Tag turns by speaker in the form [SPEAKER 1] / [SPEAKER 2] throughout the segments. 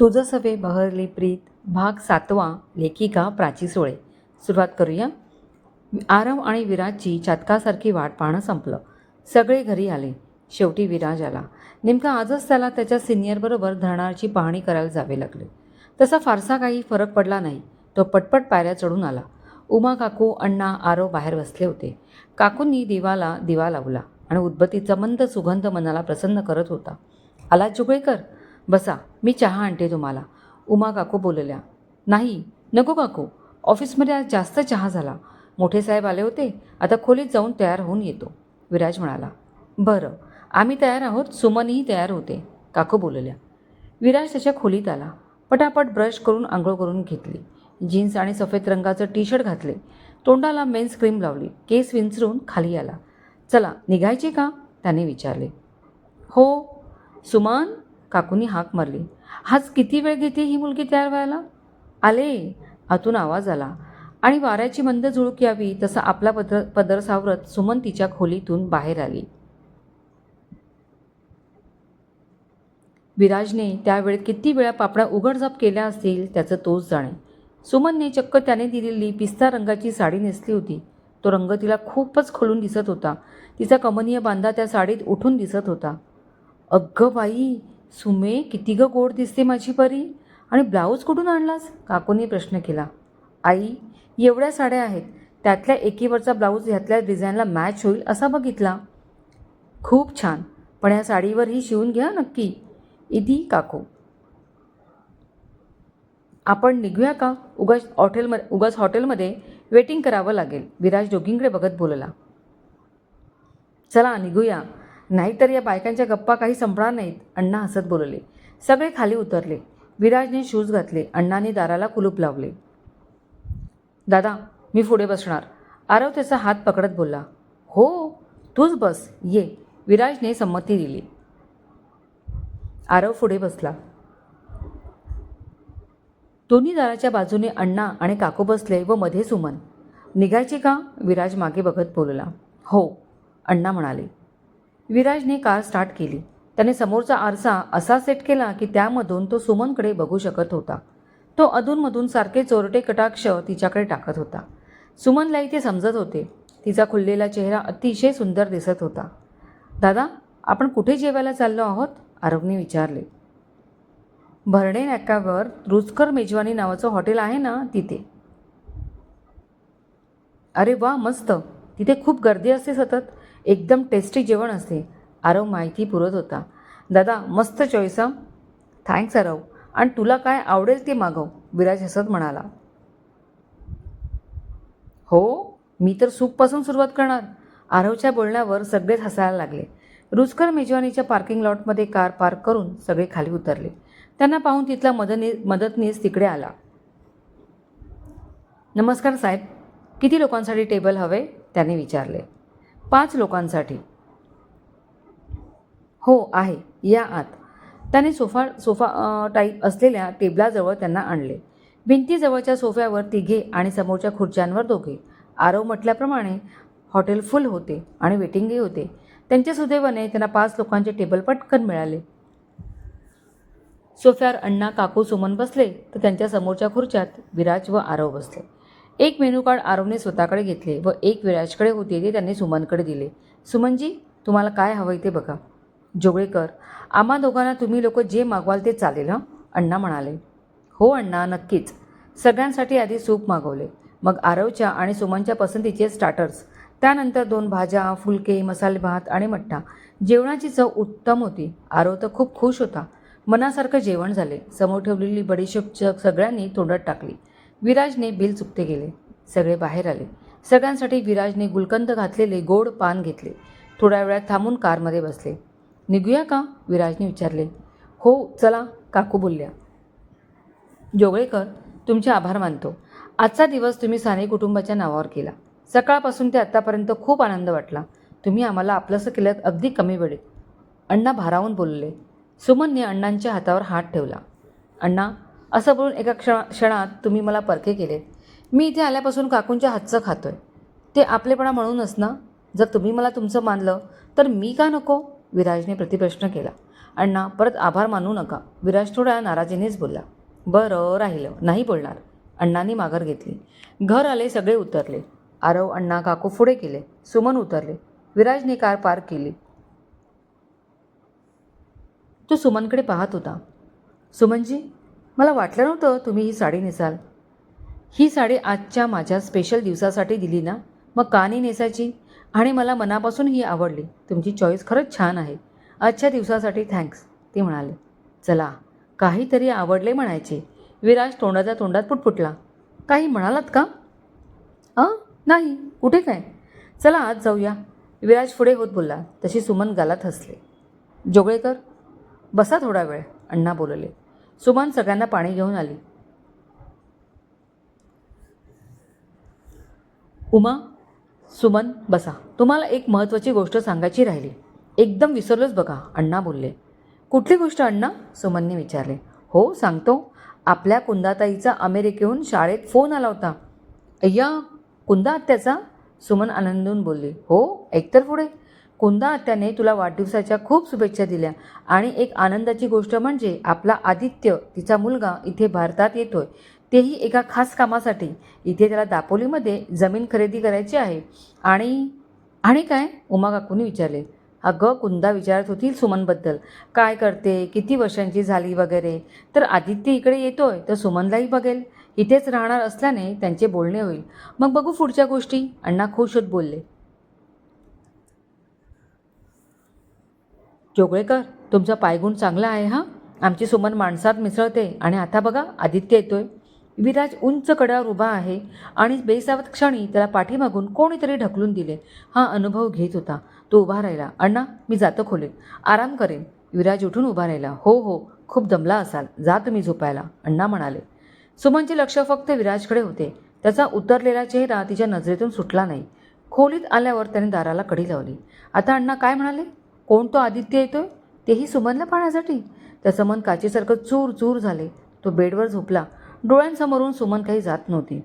[SPEAKER 1] तुझं सवे बहरली प्रीत भाग सातवा लेखिका प्राची सोळे. सुरुवात करूया. आरव आणि विराजची चातकासारखी वाट पाहणं संपलं. सगळे घरी आले. शेवटी विराज आला. नेमका आजच त्याला त्याच्या सिनियरबरोबर धरणाची पाहणी करायला जावे लागले. तसा फारसा काही फरक पडला नाही. तो पटपट पायऱ्या चढून आला. उमा काकू अण्णा आरव बाहेर बसले होते. काकूंनी दिवाला दिवा लावला आणि उदबत्तीचा मंद सुगंध मनाला प्रसन्न करत होता. आला चुगळेकर? बसा मी चहा आणते तुम्हाला. उमा काकू बोलल्या नाही नको काकू. ऑफिसमध्ये आज जास्त चहा झाला. मोठे साहेब आले होते. आता खोलीत जाऊन तयार होऊन येतो. विराज म्हणाला बरं आम्ही तयार आहोत. सुमनही तयार होते. काकू बोलल्या. विराज त्याच्या खोलीत आला. पटापट ब्रश करून आंघोळ करून घेतली. जीन्स आणि सफेद रंगाचं टी शर्ट घातले. तोंडाला मेन्स क्रीम लावली. केस विंचरून खाली आला. चला निघायचे का? त्याने विचारले. हो. सुमन काकूनी हाक मारली. हाच किती वेळ घेते ही मुलगी तयार व्हायला? आले. आतून आवाज आला. आणि वाऱ्याची मंद झुळूक यावी तसा आपला पदर पदर सावरत सुमन तिच्या खोलीतून बाहेर आली. विराजने त्यावेळेत किती वेळा पापड्या उघडझाप केल्या असतील त्याचं तोच जाणे. सुमनने चक्क त्याने दिलेली पिस्ता रंगाची साडी नेसली होती. तो रंग तिला खूपच खोलून दिसत होता. तिचा कमनीय बांधा त्या साडीत उठून दिसत होता. अगं बाई सुमे किती ग गोड दिसते माझी परी? आणि ब्लाऊज कुठून आणलास? काकूने प्रश्न केला. आई एवढ्या साड्या आहेत. त्यातल्या एकीवरचा ब्लाऊज ह्यातल्या डिझाईनला मॅच होईल असा बघितला. खूप छान. पण या साडीवर ही शिवून घ्या नक्की. इदी काकू. आपण निघूया का? उगाच हॉटेलमध्ये उगाच हॉटेलमध्ये वेटिंग करावं लागेल. विराज दोघींकडे बघत बोलला. चला निघूया. नाहीतर या बायकांच्या गप्पा काही संपणार नाहीत. अण्णा हसत बोलले. सगळे खाली उतरले. विराजने शूज घातले. अण्णाने दाराला कुलूप लावले. दादा मी पुढे बसणार. आरव त्याचा हात पकडत बोलला. हो तूच बस. ये. विराजने संमती दिली. आरव पुढे बसला. दोन्ही दाराच्या बाजूने अण्णा आणि काकू बसले व मध्ये सुमन. निघायचे का? विराज मागे बघत बोलला. हो अण्णा म्हणाले. विराजने कार स्टार्ट केली. त्याने समोरचा आरसा असा सेट केला की त्यामधून तो सुमनकडे बघू शकत होता. तो अधूनमधून सारखे चोरटे कटाक्ष तिच्याकडे टाकत होता. सुमनलाही ते समजत होते. तिचा खुललेला चेहरा अतिशय सुंदर दिसत होता. दादा आपण कुठे जेवायला चाललो आहोत? आरवने विचारले. भरणे नाक्यावर रुचकर मेजवानी नावाचं हॉटेल आहे ना तिथे. अरे वा मस्त. तिथे खूप गर्दी असते सतत. एकदम टेस्टी जेवण असते आरव माहिती पुरत होता. दादा मस्त चॉईस हा? थँक्स आरव. आणि तुला काय आवडेल ते मागव विराज हसत म्हणाला. हो मी तर सूपपासून सुरुवात करणार. आरवच्या बोलण्यावर सगळेच हसायला लागले. रुचकर मेजवानीच्या पार्किंग लॉटमध्ये कार पार्क करून सगळे खाली उतरले. त्यांना पाहून तिथला मदनी मदतनीस तिकडे आला. नमस्कार साहेब किती लोकांसाठी टेबल हवे? त्याने विचारले. पाच लोकांसाठी. हो आहे. या आत. त्याने सोफा सोफा टाईप असलेल्या टेबलाजवळ त्यांना आणले. भिंतीजवळच्या सोफ्यावर तिघे आणि समोरच्या खुर्च्यांवर दोघे. आरव म्हटल्याप्रमाणे हॉटेल फुल होते आणि वेटिंगही होते. त्यांच्या सुदैवाने त्यांना पाच लोकांचे टेबल पटकन मिळाले. सोफ्यावर अण्णा काकू सुमन बसले तर त्यांच्या समोरच्या खुर्च्यात विराज व आरव बसले. एक मेनू कार्ड आरवने स्वतःकडे घेतले व एक विराजकडे होते ते त्यांनी सुमनकडे दिले. सुमनजी तुम्हाला काय हवं ते बघा. जोगळेकर आम्हा दोघांना तुम्ही लोक जे मागवाल ते चालेल हं? अण्णा म्हणाले. हो अण्णा नक्कीच. सगळ्यांसाठी आधी सूप मागवले. मग आरवच्या आणि सुमनच्या पसंतीचे स्टार्टर्स त्यानंतर दोन भाज्या फुलके मसाले भात आणि मठ्ठा. जेवणाची चव उत्तम होती. आरव तर खूप खुश होता. मनासारखं जेवण झाले. समोर ठेवलेली बडीशेप च- सगळ्यांनी तोंडात टाकली. विराजने बिल चुकते गेले. सगळे बाहेर आले. सगळ्यांसाठी विराजने गुलकंद घातलेले गोड पान घेतले. थोड्या वेळात थांबून कारमध्ये बसले. निघूया का? विराजने विचारले. हो चला काकू बोलल्या. जोगळेकर तुमचे आभार मानतो. आजचा दिवस तुम्ही साने कुटुंबाच्या नावावर केला. सकाळपासून ते आत्तापर्यंत खूप आनंद वाटला. तुम्ही आम्हाला आपलंसं केलं अगदी कमी वेळेत. अण्णा भारावून बोलले. सुमनने अण्णांच्या हातावर हात ठेवला. अण्णा असं बोलून एका क्षणा क्षणात तुम्ही मला परखे केलेत मी इथे आल्यापासून काकूंच्या हातचं खातोय. ते आपलेपणा म्हणूनच ना? जर तुम्ही मला तुमचं मानलं तर मी का नको? विराजने प्रतिप्रश्न केला. अण्णा परत आभार मानू नका. विराज थोड्या नाराजीनेच बोलला. बरं राहिलं नाही बोलणार. अण्णांनी माघार घेतली. घर आले सगळे उतरले. आरव अण्णा काकू पुढे गेले सुमन उतरले. विराजने कार पार्क केली. तो सुमनकडे पाहत होता. सुमनजी मला वाटलं नव्हतं तुम्ही ही साडी नेसाल. ही साडी आजच्या माझ्या स्पेशल दिवसासाठी दिली ना? मग का नाही नेसायची? आणि मला मनापासून ही आवडली. तुमची चॉईस खरंच छान आहे. आजच्या दिवसासाठी थँक्स ते म्हणाले. चला काहीतरी आवडले म्हणायचे. विराज तोंडाच्या तोंडात पुटपुटला. काही म्हणालात का? अ? नाही. कुठे काय? चला आज जाऊया. विराज पुढे होत बोलला. तशी सुमन गालात हसले. जोगळेकर बसा थोडा वेळ अण्णा बोलले. सुमन सगळ्यांना पाणी घेऊन आली. उमा सुमन बसा. तुम्हाला एक महत्त्वाची गोष्ट सांगायची राहिली. एकदम विसरलोच बघा अण्णा बोलले. कुठली गोष्ट अण्णा? सुमनने विचारले. हो सांगतो. आपल्या कुंदाताईचा अमेरिकेहून शाळेत फोन आला होता. अय्या कुंदा आत्याचा? सुमन आनंदून बोलली. हो एकतर पुढे. कुंदा आत्याने तुला वाढदिवसाच्या खूप शुभेच्छा दिल्या. आणि एक आनंदाची गोष्ट म्हणजे आपला आदित्य तिचा मुलगा इथे भारतात येतोय. तेही एका खास कामासाठी. इथे त्याला दापोलीमध्ये जमीन खरेदी करायची आहे. आणि आणि काय? उमा काकूंनी विचारले. अगं कुंदा विचारत होती सुमनबद्दल. काय करते? किती वर्षांची झाली वगैरे? तर आदित्य इकडे येतोय तर सुमनलाही बघेल. इथेच राहणार असल्याने त्यांचे बोलणे होईल. मग बघू पुढच्या गोष्टी. अण्णा खुश होत बोलले. जोगळेकर तुमचा पायगुण चांगला आहे हा? आमची सुमन माणसात मिसळते आणि आता बघा आदित्य येतोय. विराज उंच कड्यावर उभा आहे आणि बेसावत क्षणी त्याला पाठीमागून कोणीतरी ढकलून दिले. हा अनुभव घेत होता. तो उभा राहिला. अण्णा मी जातं खोलेन आराम करेन. विराज उठून उभा राहिला. हो हो. खूप दमला असाल. जा तुम्ही झोपायला. अण्णा म्हणाले. सुमनचे लक्ष फक्त विराजकडे होते. त्याचा उतरलेला चेहरा तिच्या नजरेतून सुटला नाही. खोलीत आल्यावर त्याने दाराला कडी लावली. आता अण्णा काय म्हणाले? कोण तो आदित्य येतोय? तेही सुमनला पाहण्यासाठी. त्याचं मन काचेसारखं चूर चूर झाले तो बेडवर झोपला. डोळ्यांसमोरून सुमन काही जात नव्हती.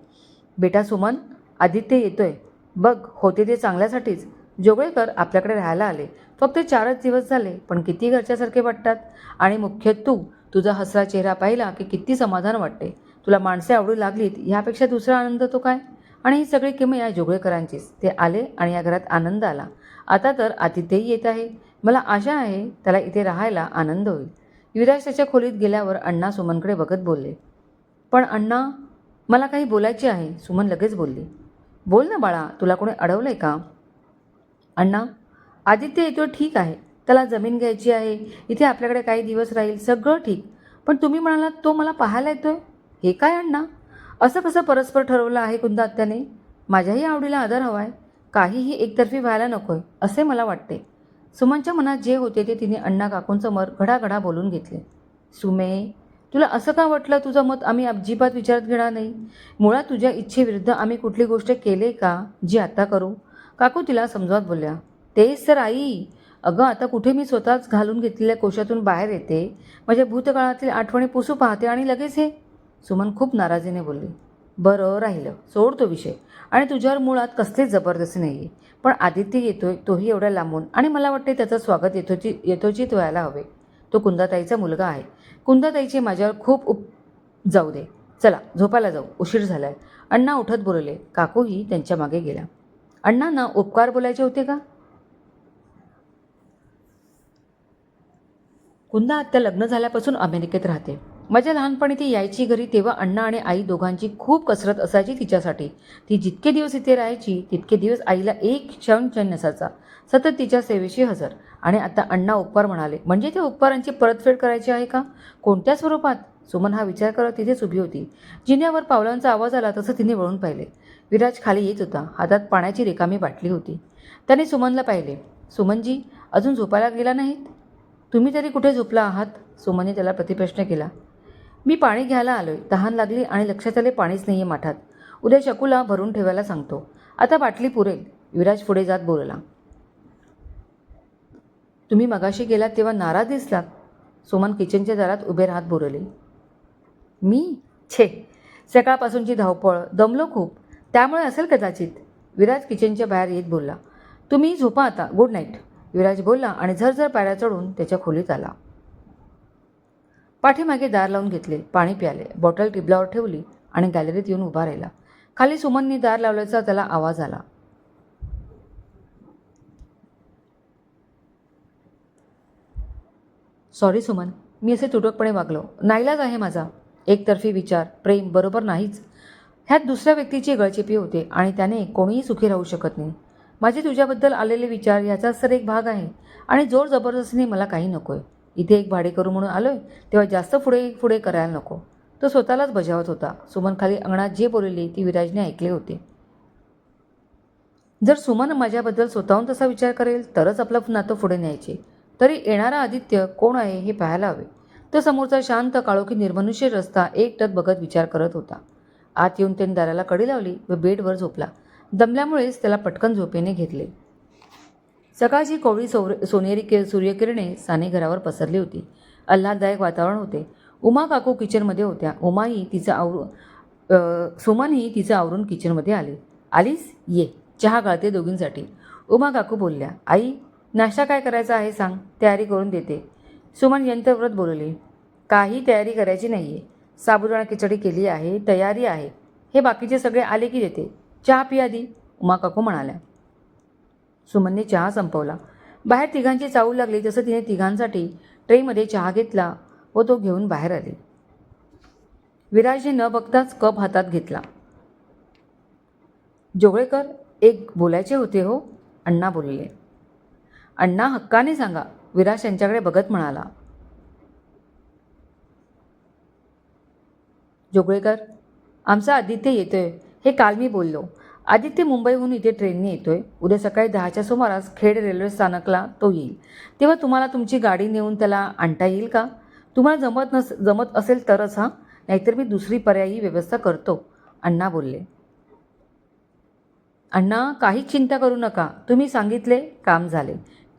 [SPEAKER 1] बेटा सुमन आदित्य येतोय. बघ होते ते चांगल्यासाठीच. जोगळेकर आपल्याकडे राहायला आले. फक्त चारच दिवस झाले पण किती घरच्यासारखे वाटतात? आणि मुख्य तू तुझा हसरा चेहरा पाहिला की किती समाधान वाटते तुला माणसे आवडू लागलीत ह्यापेक्षा दुसरा आनंद तो काय? आणि ही सगळी किंमत या जोगळेकरांचीच. ते आले आणि या घरात आनंद आला. आता तर आतिथ्यही येत आहे. मला आशा आहे त्याला इथे राहायला आनंद होईल. युवराज त्याच्या खोलीत गेल्यावर अण्णा सुमनकडे बघत बोलले पण अण्णा मला काही बोलायचे आहे. सुमन लगेच बोलली बोल ना बाळा तुला कोणी अडवलं आहे का? अण्णा आदित्य येतो ठीक आहे. त्याला जमीन घ्यायची आहे. इथे आपल्याकडे काही दिवस राहील सगळं ठीक. पण तुम्ही म्हणालात तो मला पाहायला येतो आहे हे काय अण्णा? असं कसं परस्पर ठरवलं आहे कुंदात्याने माझ्याही आवडीला आदर हवा आहे काहीही एकतर्फी व्हायला नको आहे असे मला वाटते. सुमनच्या मनात जे होते ते तिने अण्णा काकूंसमोर घडाघडा बोलून घेतले. सुमे तुला असं का वाटलं तुझं मत आम्ही अजिबात विचारात घेणार नाही? मुळात तुझ्या इच्छेविरुद्ध आम्ही कुठली गोष्ट केले का जी आता करू? काकू तिला समजावत बोलल्या तेच तर आई. अगं आता कुठे मी स्वतःच घालून घेतलेल्या कोशातून बाहेर येते? माझ्या भूतकाळातील आठवणी पुसू पाहते आणि लगेच हे? सुमन खूप नाराजीने बोलली. बरं राहिलं. सोड तो विषय. आणि तुझ्यावर मुळात कसलीच जबरदस्ती नाही आहे पण आदित्य येतोय तोही एवढा लांबून. आणि मला वाटते त्याचं स्वागत येथोची येतोचित व्हायला हवे. तो कुंदाताईचा मुलगा आहे. कुंदाताईचे माझ्यावर खूप उप जाऊ दे. चला झोपायला जाऊ. उशीर झालाय. अण्णा उठत बोलले काकूही त्यांच्या मागे गेला अण्णांना उपकार बोलायचे होते का? कुंदा आत्या लग्न झाल्यापासून अमेरिकेत राहते. माझ्या लहानपणी ती यायची घरी तेव्हा अण्णा आणि आई दोघांची खूप कसरत असायची तिच्यासाठी. ती जितके दिवस इथे राहायची तितके दिवस आईला एक क्षण क्षण नसायचा. सतत तिच्या सेवेशी हजर. आणि आता अण्णा उपकार म्हणाले म्हणजे त्या उपकारांची परतफेड करायची आहे का? कोणत्या स्वरूपात? सुमन हा विचार करत तिथेच उभी होती. जिन्यावर पावलांचा आवाज आला तसं तिने वळून पाहिले. विराज खाली येत होता. हातात पाण्याची रिकामी बाटली होती. त्याने सुमनला पाहिले. सुमनजी अजून झोपायला गेला नाहीत? तुम्ही तरी कुठे झोपला आहात? सुमनने त्याला प्रतिप्रश्न केला. मी पाणी घ्यायला आलोय. तहान लागली आणि लक्षात आले पाणीच नाही आहे माठात. उद्या शकूला भरून ठेवायला सांगतो. आता बाटली पुरेल. विराज पुढे जात बोलला. तुम्ही मगाशी गेलात तेव्हा नाराज दिसलात. सुमन किचनच्या दारात उभे राहत बोलले. मी? छे. सकाळपासूनची धावपळ. दमलो खूप. त्यामुळे असेल कदाचित. विराज किचनच्या बाहेर येत बोलला. तुम्ही झोपा आता. Good night. विराज बोलला आणि झरझर पायऱ्या चढून त्याच्या खोलीत आला. पाठीमागे दार लावून घेतले पाणी प्याले बॉटल टिबलावर ठेवली आणि गॅलरीत येऊन उभा राहिला. खाली सुमननी दार लावल्याचा त्याला आवाज आला. सॉरी सुमन मी असे तुटकपणे वागलो. नाईलाज आहे माझा. एकतर्फी विचार प्रेम बरोबर नाहीच. ह्यात दुसऱ्या व्यक्तीची गळचेपी होते आणि त्याने कोणीही सुखी राहू शकत नाही. माझे तुझ्याबद्दल आलेले विचार याचा सर एक भाग आहे आणि जोर जबरदस्तीने मला काही नको आहे इथे एक भाडेकरू म्हणून आलो आहे तेव्हा जास्त पुढे पुढे करायला नको. तो स्वतःलाच बजावत होता. सुमन खाली अंगणात जे बोललेली ती विराजने ऐकले होते. जर सुमन माझ्याबद्दल स्वतःहून तसा विचार करेल तरच आपलं नातं पुढे न्यायचे. तरी येणारा आदित्य कोण आहे हे पाहायला हवे. तो समोरचा शांत काळोखी निर्मनुष्य रस्ता एकटक बघत विचार करत होता. आत येऊन त्याने दाराला कडी लावली व बेडवर झोपला. दमल्यामुळेच त्याला पटकन झोपेने घेतले. सकाळची कोवळी सौर सोनेरी कि सूर्यकिरणे साने घरावर पसरली होती. आल्हाददायक वातावरण होते. उमा काकू किचनमध्ये होत्या. उमाही तिचं आवरू सुमनही तिचं आवरून किचनमध्ये आली. आलीस? ये. चहा गाळते दोघींसाठी. उमा काकू बोलल्या. आई नाश्ता काय करायचा आहे सांग. तयारी करून देते. सुमन यंत्रव्रत बोलले. काही तयारी करायची नाही आहे साबुदाणा खिचडी केली आहे. तयारी आहे. हे बाकीचे सगळे आले की देते. चहा पी आधी. उमा काकू म्हणाल्या. सुमनने चहा संपवला. बाहेर तिघांची चावू लागली जसं तिने तिघांसाठी ट्रेमध्ये चहा घेतला व तो घेऊन बाहेर आली. विराजने न बघताच कप हातात घेतला. जोगळेकर एक बोलायचे होते हो अण्णा बोलले. अण्णा हक्काने सांगा विराज यांच्याकडे बघत म्हणाला. जोगळेकर आमचा आदित्य येतोय हे काल मी बोललो. आदित्य मुंबईहून इथे ट्रेनने येतोय. उद्या सकाळी दहाच्या सुमारास खेड रेल्वे स्थानकला तो येईल. तेव्हा तुम्हाला तुमची गाडी नेऊन त्याला आणता येईल का? तुम्हाला जमत नस जमत असेल तरच हां. नाहीतर मी दुसरी पर्यायी व्यवस्था करतो. अण्णा बोलले. अण्णा काहीच चिंता करू नका. तुम्ही सांगितले काम झाले.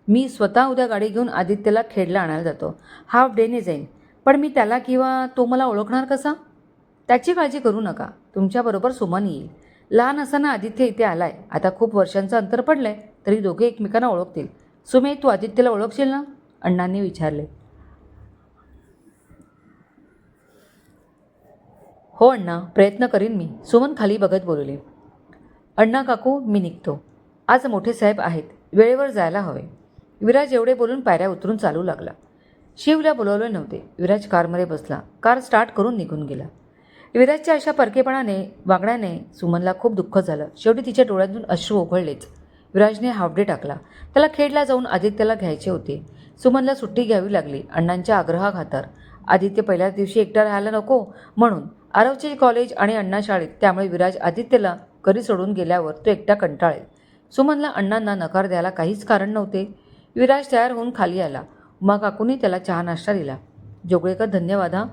[SPEAKER 1] मी स्वतः उद्या गाडी घेऊन आदित्यला खेडला आणायला जातो. हाफ डेने जाईन. पण मी त्याला किंवा तो मला ओळखणार कसा? त्याची काळजी करू नका. तुमच्याबरोबर सुमन येईल. लहान असताना आदित्य इथे आलाय. आता खूप वर्षांचं अंतर पडलंय तरी दोघे एकमेकांना ओळखतील. सुमे तू आदित्यला ओळखशील ना? अण्णांनी विचारले. हो अण्णा. प्रयत्न करीन मी. सुमन खाली बघत बोलले. अण्णा काकू मी निघतो. आज मोठे साहेब आहेत. वेळेवर जायला हवे. विराज एवढे बोलून पायऱ्या उतरून चालू लागला. शिवला बोलवले नव्हते. विराज कारमध्ये बसला. कार स्टार्ट करून निघून गेला. विराजच्या अशा परकेपणाने वागण्याने सुमनला खूप दुःख झालं. शेवटी तिच्या डोळ्यातून अश्रू ओघळलेच विराजने हाफ डे टाकला. त्याला खेडला जाऊन आदित्यला घ्यायचे होते. सुमनला सुट्टी घ्यावी लागली अण्णांच्या आग्रहाखातर. आदित्य पहिल्याच दिवशी एकटा राहायला नको म्हणून आरवचे कॉलेज आणि अण्णा शाळेत त्यामुळे विराज आदित्यला घरी सोडून गेल्यावर तो एकटा कंटाळेल. सुमनला अण्णांना नकार द्यायला काहीच कारण नव्हते. विराज तयार होऊन खाली आला. उमा काकूंनी त्याला चहा नाश्ता दिला. जोगळेकर धन्यवाद हा.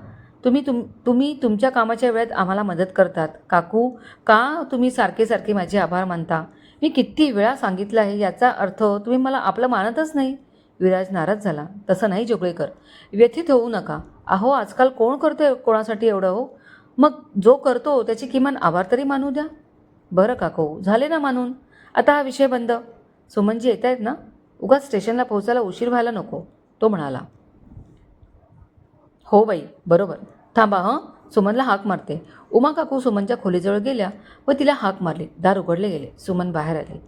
[SPEAKER 1] तुम्ही तुम तुम्ही तुमच्या कामाच्या वेळेत आम्हाला मदत करतात. काकू का तुम्ही सारखे सारखे माझे आभार मानता? मी किती वेळा सांगितलं आहे याचा अर्थ तुम्ही मला आपलं मानतच नाही. विराज नाराज झाला. तसं नाही जोगळेकर. व्यथित होऊ नका. अहो आजकाल कोण करतोय कोणासाठी एवढं हो? मग जो करतो त्याची किमान आभार तरी मानू द्या. बरं काकू झाले ना मानून? आता हा विषय बंद. सुमनजी येत आहेत ना? उगाच स्टेशनला पोहोचायला उशीर व्हायला नको तो म्हणाला. हो बाई बरोबर. थांबा हं? सुमनला हाक मारते. उमा काकू सुमनच्या खोलीजवळ गेल्या व तिला हाक मारली. दार उघडले गेले. सुमन बाहेर आली.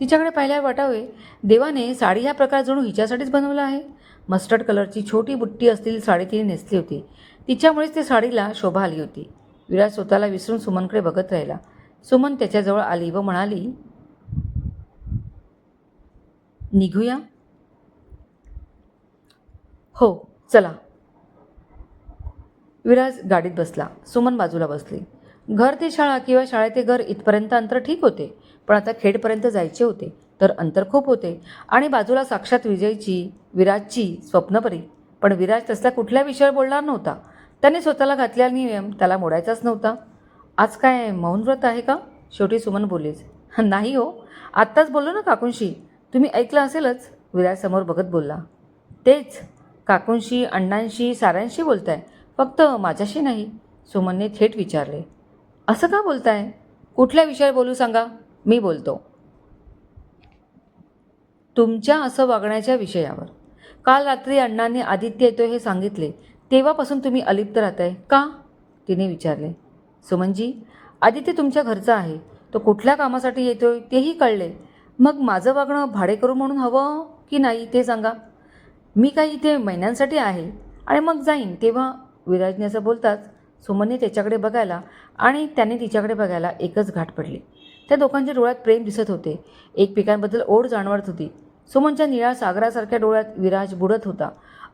[SPEAKER 1] तिच्याकडे पाहिल्यावर वाटावे देवाने साडी हा प्रकार जणू हिच्यासाठीच बनवला आहे? मस्टर्ड कलरची छोटी बुट्टी असलेली साडी तिने नेसली होती. तिच्यामुळेच ती साडीला शोभा आली होती. विराज स्वतःला विसरून सुमनकडे बघत राहिला. सुमन त्याच्याजवळ आली व म्हणाली निघूया? हो चला. विराज गाडीत बसला. सुमन बाजूला बसली. घर ते शाळा किंवा शाळा ते घर इथपर्यंत अंतर ठीक होते पण आता खेडपर्यंत जायचे होते तर अंतर खूप होते. आणि बाजूला साक्षात विजयची विराजची स्वप्नपरी पण विराज तसला कुठल्या विषयावर बोलणार नव्हता. त्याने स्वतःला घातलेला नियम त्याला मोडायचाच नव्हता. आज काय मौन व्रत आहे का? शेवटी सुमन बोललीच नाही हो आत्ताच बोललो ना काकूंशी. तुम्ही ऐकलं असेलच विराज समोर बघत बोलला. तेच काकूंशी अण्णांशी साऱ्यांशी बोलताय. फक्त माझ्याशी नाही सुमनने थेट विचारले. असं का बोलताय? कुठल्या विषयावर बोलू सांगा? मी बोलतो. तुमच्या असं वागण्याच्या विषयावर. काल रात्री अण्णांनी आदित्य येतो हे सांगितले. तेव्हापासून तुम्ही अलिप्त राहताय. का? तिने विचारले. सुमनजी आदित्य तुमच्या घरचा आहे. तो कुठल्या कामासाठी येतोय तेही कळले. मग माझं वागणं भाडेकरू म्हणून हवं की नाही ते सांगा. मी काही इथे महिन्यांसाठी आहे आणि मग जाईन तेव्हा विराजने असं बोलताच सुमनने त्याच्याकडे बघायला आणि त्याने तिच्याकडे बघायला एकच घाट पडली. त्या दोघांच्या डोळ्यात प्रेम दिसत होते. एकमेकांबद्दल ओढ जाणवत होती. सुमनच्या निळ्या सागरासारख्या डोळ्यात विराज बुडत होता.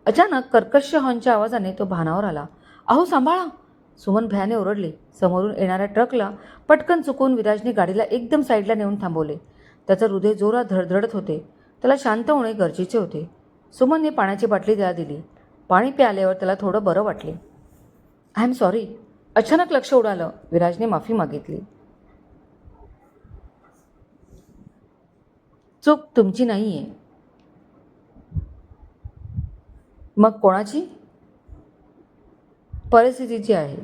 [SPEAKER 1] अचानक कर्कश हॉर्नच्या आवाजाने तो भानावर आला. अहो सांभाळा. सुमन भयाने ओरडले. समोरून येणाऱ्या ट्रकला पटकन चुकून विराजने गाडीला एकदम साईडला नेऊन थांबवले. त्याचं हृदय जोरात धडधडत होते. त्याला शांत होणे गरजेचे होते. सुमनने पाण्याची बाटली त्याला दिली. पाणी प्याल्यावर त्याला थोडं बरं वाटले. I am sorry. अचानक लक्ष उडालं. विराजने माफी मागितली. चूक तुमची नाही आहे मग कोणाची? परिस्थितीची आहे.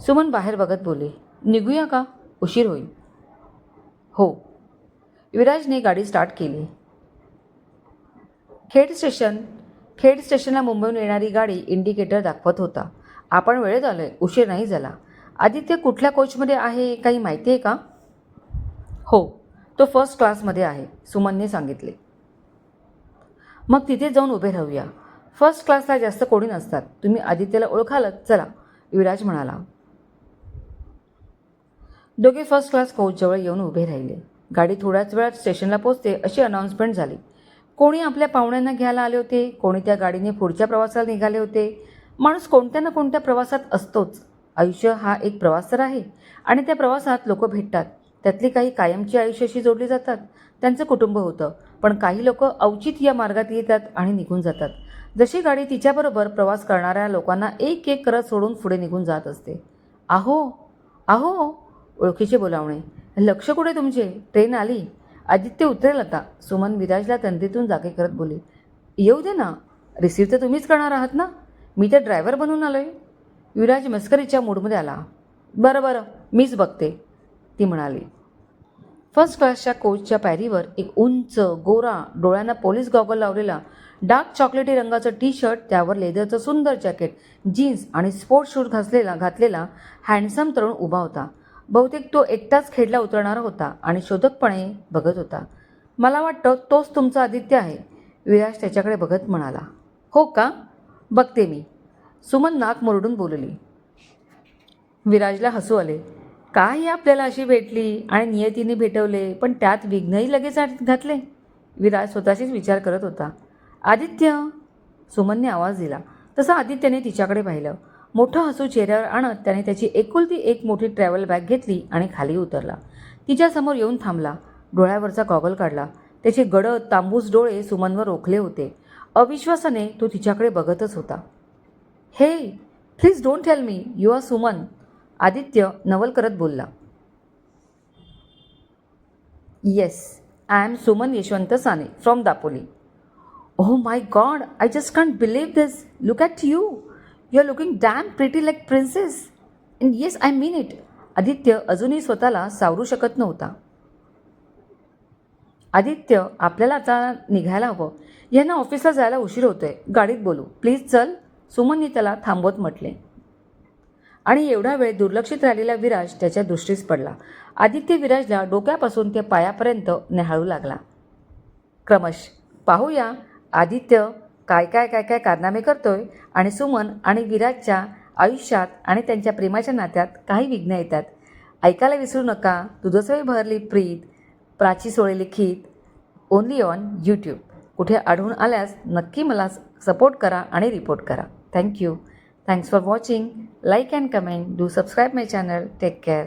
[SPEAKER 1] सुमन बाहेर बघत बोले निघूया का? उशीर होईल. हो. विराजने गाडी स्टार्ट केली. खेड स्टेशन खेड स्टेशनला मुंबईहून येणारी गाडी इंडिकेटर दाखवत होता. आपण वेळेत आहे उशीर नाही झाला. आदित्य कुठल्या कोचमध्ये आहे? काही माहिती आहे का? हो तो फर्स्ट क्लासमध्ये आहे सुमनने सांगितले. मग तिथे जाऊन उभे राहूया. फर्स्ट क्लासला जास्त कोणी नसतात. तुम्ही आदित्यला ओळखालत. चला युवराज म्हणाला. दोघे फर्स्ट क्लास कोचजवळ येऊन उभे राहिले. गाडी थोड्याच वेळात स्टेशनला पोचते अशी अनाऊन्समेंट झाली. कोणी आपल्या पाहुण्यांना घ्यायला आले होते कोणी त्या गाडीने पुढच्या प्रवासाला निघाले होते. माणूस कोणत्या ना कोणत्या प्रवासात असतोच. आयुष्य हा एक प्रवास तर आहे आणि त्या प्रवासात लोक भेटतात. त्यातली काही कायमची आयुष्याशी जोडली जातात. त्यांचं कुटुंब होतं. पण काही लोक अवचित या मार्गात येतात आणि निघून जातात. जशी गाडी तिच्याबरोबर प्रवास करणाऱ्या लोकांना एक एक करत सोडून पुढे निघून जात असते. आहो आहो ओळखीचे बोलावणे. लक्ष कुठे तुमचे? ट्रेन आली. आदित्य उतरेल आता. सुमन विराजला तंदीतून जागे करत बोले येऊ दे ना. रिसीव्ह तर तुम्हीच करणार आहात ना? मी तर ड्रायव्हर बनून आलो आहे विराज मस्करीच्या मूडमध्ये आला. बरं बरं. मीच बघते. ती म्हणाली. फर्स्ट क्लासच्या कोचच्या पॅरीवर एक उंच गोरा डोळ्यांना पोलीस गॉगल लावलेला डार्क चॉकलेटी रंगाचं टी शर्ट त्यावर लेदरचं सुंदर जॅकेट जीन्स आणि स्पोर्ट्स शूज घासलेला घातलेला हँडसम तरुण उभा होता. बहुतेक तो एकटाच खेडला उतरणारा होता आणि शोधकपणे बघत होता. मला वाटतं तोच तुमचा आदित्य आहे विराज त्याच्याकडे बघत म्हणाला. हो का? बघते मी. सुमन नाक मुरडून बोलली. विराजला हसू आले. काय ही आपल्याला अशी भेटली आणि नियतीने भेटवले पण त्यात विघ्नही लगेच घातले. विराज स्वतःशीच विचार करत होता. आदित्य? सुमनने आवाज दिला. तसा आदित्यने तिच्याकडे पाहिलं. मोठं हसू चेहऱ्यावर आणत त्याने त्याची एकुलती एक मोठी ट्रॅव्हल बॅग घेतली आणि खाली उतरला. तिच्यासमोर येऊन थांबला. डोळ्यावरचा गॉगल काढला. त्याचे गडद तांबूस डोळे सुमनवर रोखले होते. अविश्वासाने तो तिच्याकडे बघतच होता. Hey please don't tell me you are Suman. Aditya नवल करत बोलला. Yes I am Suman Yashwant Sane from Dapoli. Oh my God I just can't believe this look at you you are looking damn pretty like princess and yes I mean it Aditya अजूनही स्वतःला सावरू शकत नव्हता. आदित्य आपल्याला आता निघायला हवं. यांना ऑफिसला जायला उशीर होतोय. गाडीत बोलू. प्लीज चल. सुमनने त्याला थांबवत म्हटले. आणि एवढा वेळ दुर्लक्षित राहिलेला विराज त्याच्या दृष्टीस पडला. आदित्य विराजला डोक्यापासून ते पायापर्यंत न्याहाळू लागला. क्रमश पाहूया आदित्य काय काय काय काय कारनामे करतोय आणि सुमन आणि विराजच्या आयुष्यात आणि त्यांच्या प्रेमाच्या नात्यात काही विघ्न येतात. ऐकायला विसरू नका. दुधसवी भरली प्रीत प्राची सोळे लिखित ओनली ऑन यूट्यूब कुठे आढळून आल्यास नक्की मला सपोर्ट करा आणि रिपोर्ट करा. Thank you thanks for watching like and comment do subscribe my channel take care